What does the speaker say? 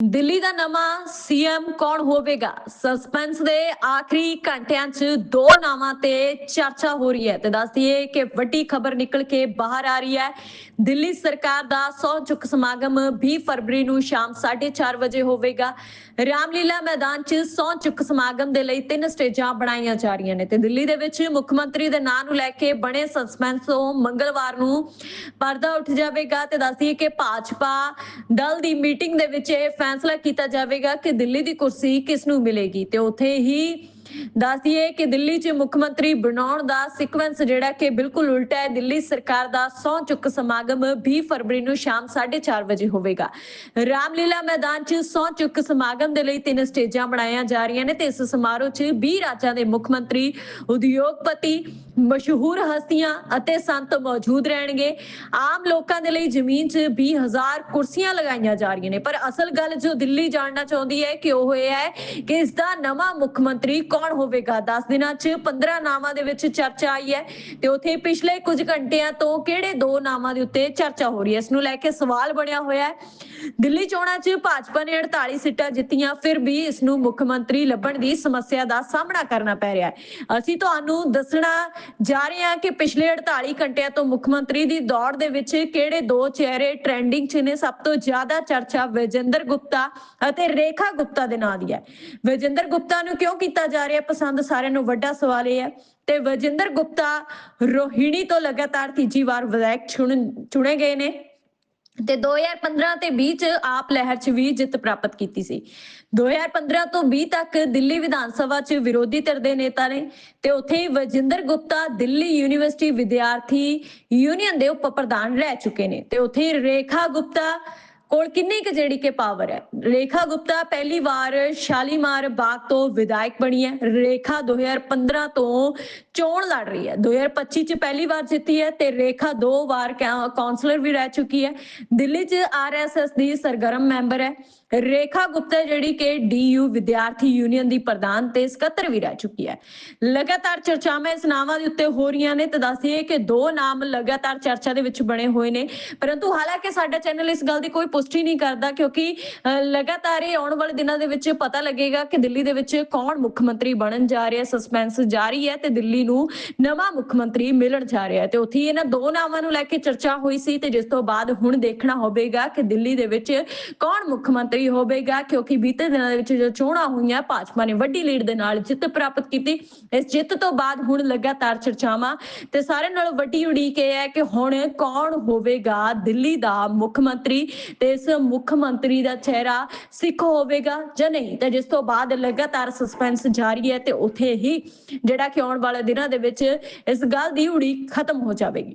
ਦਿੱਲੀ ਦਾ ਨਵਾਂ ਸੀਐਮ ਕੌਣ ਹੋਵੇਗਾ? ਸਸਪੈਂਸ ਦੇ ਆਖਰੀ ਘੰਟਿਆਂ 'ਚ ਦੋ ਨਾਵਾਂ ਤੇ ਚਰਚਾ ਹੋ ਰਹੀ ਹੈ ਤੇ ਦੱਸ ਕਿ ਵੱਡੀ ਖਬਰ ਨਿਕਲ ਕੇ ਬਾਹਰ ਆ ਰਹੀ ਹੈ। ਦਿੱਲੀ ਸਰਕਾਰ ਦਾ ਸਹੁੰ ਚੁੱਕ ਸਮਾਗਮ 20 ਫਰਵਰੀ ਨੂੰ ਸ਼ਾਮ 4:30 ਵਜੇ ਹੋਵੇਗਾ। ਰਾਮਲੀਲਾ ਮੈਦਾਨ 'ਚ ਸਹੁੰ ਚੁੱਕ ਸਮਾਗਮ ਦੇ ਲਈ ਤਿੰਨ ਸਟੇਜਾਂ ਬਣਾਈਆਂ ਜਾ ਰਹੀਆਂ ਨੇ ਤੇ ਦਿੱਲੀ ਦੇ ਵਿੱਚ ਮੁੱਖ ਮੰਤਰੀ ਦੇ ਨਾਂ ਨੂੰ ਲੈ ਕੇ ਬਣੇ ਸਸਪੈਂਸ ਤੋਂ ਮੰਗਲਵਾਰ ਨੂੰ ਪਰਦਾ ਉੱਠ ਜਾਵੇਗਾ ਤੇ ਦੱਸਦੀਏ ਕਿ ਭਾਜਪਾ ਦਲ ਦੀ ਮੀਟਿੰਗ ਦੇ ਵਿੱਚ ਇਹ ਫੈਸਲਾ ਕੀਤਾ ਜਾਵੇਗਾ ਕਿ ਦਿੱਲੀ ਦੀ ਕੁਰਸੀ ਕਿਸ ਨੂੰ ਮਿਲੇਗੀ ਤੇ ਉੱਥੇ ਹੀ ਦੱਸ ਕਿ ਦਿੱਲੀ 'ਚ ਮੁੱਖ ਮੰਤਰੀ ਬਣਾਉਣ ਦਾ ਸੀਕੁਐਂਸ ਜਿਹੜਾ ਕਿ ਬਿਲਕੁਲ ਉਲਟਾ ਹੈ। ਦਿੱਲੀ ਸਰਕਾਰ ਦਾ ਸਹੁੰ ਚੁੱਕ ਸਮਾਗਮ 20 ਫਰਵਰੀ ਨੂੰ ਸ਼ਾਮ 4:30 ਵਜੇ ਹੋਵੇਗਾ। ਰਾਮਲੀਲਾ ਮੈਦਾਨ 'ਚ ਸਹੁੰ ਚੁੱਕ ਸਮਾਗਮ ਦੇ ਲਈ ਤਿੰਨ ਸਟੇਜਾਂ ਬਣਾਈਆਂ ਜਾ ਰਹੀਆਂ ਨੇ ਤੇ ਇਸ ਸਮਾਰੋਹ 'ਚ 20 ਰਾਜਾਂ ਦੇ ਮੁੱਖ ਮੰਤਰੀ, ਉਦਯੋਗਪਤੀ ਮਸ਼ਹੂਰ ਹਸਤੀਆਂ ਅਤੇ ਸੰਤ ਮੌਜੂਦ ਰਹਿਣਗੇ। ਆਮ ਲੋਕਾਂ ਦੇ ਲਈ ਜ਼ਮੀਨ 'ਚ 20000 ਕੁਰਸੀਆਂ ਲਗਾਈਆਂ ਜਾ ਰਹੀਆਂ ਨੇ। ਪਰ ਅਸਲ ਗੱਲ ਜੋ ਦਿੱਲੀ ਜਾਣਨਾ ਚਾਹੁੰਦੀ ਹੈ ਕਿ ਉਹ ਇਹ ਹੈ ਕਿ ਇਸ ਦਾ ਨਵਾਂ ਮੁੱਖ ਮੰਤਰੀ ਕੌਣ ਹੋਵੇਗਾ? 10 ਦਿਨਾਂ 'ਚ 15 ਨਾਵਾਂ ਦੇ ਵਿੱਚ ਚਰਚਾ ਆਈ ਹੈ ਤੇ ਉਥੇ ਪਿਛਲੇ ਕੁਝ ਘੰਟਿਆਂ ਤੋਂ ਕਿਹੜੇ ਦੋ ਨਾਵਾਂ ਦੇ ਉੱਤੇ ਚਰਚਾ ਹੋ ਰਹੀ ਹੈ? ਇਸ ਨੂੰ ਲੈ ਕੇ ਸਵਾਲ ਬਣਿਆ ਹੋਇਆ ਹੈ। ਦਿੱਲੀ ਚੋਣਾਂ 'ਚ ਭਾਜਪਾ ਨੇ 48 ਸੀਟਾਂ ਜਿੱਤੀਆਂ, ਫਿਰ ਵੀ ਇਸ ਨੂੰ ਮੁੱਖ ਮੰਤਰੀ ਲੱਭਣ ਦੀ ਸਮੱਸਿਆ ਦਾ ਸਾਹਮਣਾ ਕਰਨਾ ਪੈ ਰਿਹਾ ਹੈ। ਅਸੀਂ ਤੁਹਾਨੂੰ ਦੱਸਣਾ ਜਾ ਰਹੇ ਹਾਂ ਕਿ ਪਿਛਲੇ 48 ਘੰਟਿਆਂ ਤੋਂ ਮੁੱਖ ਮੰਤਰੀ ਦੀ ਦੌੜ ਦੇ ਵਿੱਚ ਕਿਹੜੇ ਦੋ ਚਿਹਰੇ ਟ੍ਰੈਂਡਿੰਗ 'ਚ ਨੇ? ਸਭ ਤੋਂ ਜ਼ਿਆਦਾ ਚਰਚਾ ਵਿਜੇਂਦਰ ਗੁਪਤਾ ਅਤੇ ਰੇਖਾ ਗੁਪਤਾ ਦੇ ਨਾਂ ਦੀ ਹੈ। ਵਿਜੇਂਦਰ ਗੁਪਤਾ ਨੂੰ ਕਿਉਂ ਕੀਤਾ ਜਾ ਰਿਹਾ ਪਸੰਦ? ਸਾਰਿਆਂ ਨੂੰ ਵੱਡਾ ਸਵਾਲ ਇਹ ਹੈ। ਤੇ ਵਿਜੇਂਦਰ ਗੁਪਤਾ ਰੋਹਿਣੀ ਤੋਂ ਲਗਾਤਾਰ ਤੀਜੀ ਵਾਰ ਵਿਧਾਇਕ ਚੁਣੇ ਗਏ ਨੇ। ਤੇ 2015 ਤੇ 20 ਚ ਆਪ ਲਹਿਰ ਚ ਵੀ ਜਿੱਤ ਪ੍ਰਾਪਤ ਕੀਤੀ ਸੀ। 2015 ਤੋਂ 20 ਤੱਕ ਦਿੱਲੀ ਵਿਧਾਨ ਸਭਾ ਚ ਵਿਰੋਧੀ ਧਿਰ ਦੇ ਨੇਤਾ ਨੇ ਤੇ ਉੱਥੇ ਵਜਿੰਦਰ ਗੁਪਤਾ ਦਿੱਲੀ ਯੂਨੀਵਰਸਿਟੀ ਵਿਦਿਆਰਥੀ ਯੂਨੀਅਨ ਦੇ ਉਪ ਪ੍ਰਧਾਨ ਰਹਿ ਚੁੱਕੇ ਨੇ ਤੇ ਉੱਥੇ ਹੀ ਰੇਖਾ ਗੁਪਤਾ ਕੋਲ ਕਿੰਨੀ ਕੁ ਜਿਹੜੀ ਕਿ ਪਾਵਰ ਹੈ? ਰੇਖਾ ਗੁਪਤਾ, ਪਹਿਲੀ ਵਾਰ ਸ਼ਾਲੀਮਾਰ ਬਾਗ ਤੋਂ ਵਿਧਾਇਕ ਬਣੀ ਹੈ। ਰੇਖਾ 2015 ਤੋਂ ਚੋਣ ਲੜ ਰਹੀ ਹੈ। 2025 ਚ ਪਹਿਲੀ ਵਾਰ ਜਿੱਤੀ ਹੈ ਤੇ ਰੇਖਾ ਦੋ ਵਾਰ ਕੌ- ਕੌਂਸਲਰ ਵੀ ਰਹਿ ਚੁੱਕੀ ਹੈ। ਦਿੱਲੀ ਚ ਆਰਐਸਐਸ ਦੀ ਸਰਗਰਮ ਮੈਂਬਰ ਹੈ। ਰੇਖਾ ਗੁਪਤਾ ਜਿਹੜੀ ਕਿ ਡੀਯੂ ਵਿਦਿਆਰਥੀ ਯੂਨੀਅਨ ਦੀ ਪ੍ਰਧਾਨ ਤੇ ਸਕੱਤਰ ਵੀ ਰਹਿ ਚੁੱਕੀ ਹੈ। ਲਗਾਤਾਰ ਚਰਚਾਵਾਂ ਇਸ ਨਾਵਾਂ ਦੇ ਉੱਤੇ ਹੋ ਰਹੀਆਂ ਨੇ ਤੇ ਦੱਸੀਏ ਕਿ ਦੋ ਨਾਮ ਲਗਾਤਾਰ ਚਰਚਾ ਦੇ ਵਿੱਚ ਬਣੇ ਹੋਏ ਨੇ। ਪਰੰਤੂ ਹਾਲਾਂਕਿ ਸਾਡਾ ਚੈਨਲ ਇਸ ਗੱਲ ਦੀ ਕੋਈ ਪੁਸ਼ਟੀ ਨਹੀਂ ਕਰਦਾ ਕਿਉਂਕਿ ਲਗਾਤਾਰ ਇਹ ਆਉਣ ਵਾਲੇ ਦਿਨਾਂ ਦੇ ਵਿੱਚ ਪਤਾ ਲੱਗੇਗਾ ਕਿ ਦਿੱਲੀ ਦੇ ਵਿੱਚ ਕੌਣ ਮੁੱਖ ਮੰਤਰੀ ਬਣਨ ਜਾ ਰਿਹਾ ਸਸਪੈਂਸ ਜਾਰੀ ਹੈ ਤੇ ਦਿੱਲੀ ਨੂੰ ਨਵਾਂ ਮੁੱਖ ਮੰਤਰੀ ਮਿਲਣ ਜਾ ਰਿਹਾ ਹੈ ਤੇ ਉੱਥੇ ਹੀ ਇਹਨਾਂ ਦੋ ਨਾਵਾਂ ਨੂੰ ਲੈ ਕੇ ਚਰਚਾ ਹੋਈ ਸੀ ਤੇ ਜਿਸ ਤੋਂ ਬਾਅਦ ਹੁਣ ਦੇਖਣਾ ਹੋਵੇਗਾ ਕਿ ਦਿੱਲੀ ਦੇ ਵਿੱਚ ਕੌਣ ਮੁੱਖ ਮੰਤਰੀ ਹੋਵੇਗਾ, ਕਿਉਂਕਿ ਬੀਤੇ ਦਿਨਾਂ ਦੇ ਵਿੱਚ ਜੋ ਚੋਣਾਂ ਹੋਈਆਂ, ਭਾਜਪਾ ਨੇ ਵੱਡੀ ਲੀਡ ਦੇ ਨਾਲ ਜਿੱਤ ਪ੍ਰਾਪਤ ਕੀਤੀ। ਇਸ ਜਿੱਤ ਤੋਂ ਬਾਅਦ ਹੁਣ ਲਗਾਤਾਰ ਚਰਚਾਵਾਂ ਤੇ ਸਾਰੇ ਨਾਲ ਵੱਡੀ ਉਡੀਕ ਇਹ ਹੈ ਕਿ ਹੁਣ ਕੌਣ ਹੋਵੇਗਾ ਦਿੱਲੀ ਦਾ ਮੁੱਖ ਮੰਤਰੀ ਤੇ ਇਸ ਮੁੱਖ ਮੰਤਰੀ ਦਾ ਚਿਹਰਾ ਸਿੱਖ ਹੋਵੇਗਾ ਜਾਂ ਨਹੀਂ? ਤੇ ਜਿਸ ਤੋਂ ਬਾਅਦ ਲਗਾਤਾਰ ਸਸਪੈਂਸ ਜਾਰੀ ਹੈ ਤੇ ਉੱਥੇ ਹੀ ਜਿਹੜਾ ਕਿ ਆਉਣ ਵਾਲੇ ਦਿਨਾਂ ਦੇ ਵਿੱਚ ਇਸ ਗੱਲ ਦੀ ਉਡੀਕ ਖਤਮ ਹੋ ਜਾਵੇਗੀ।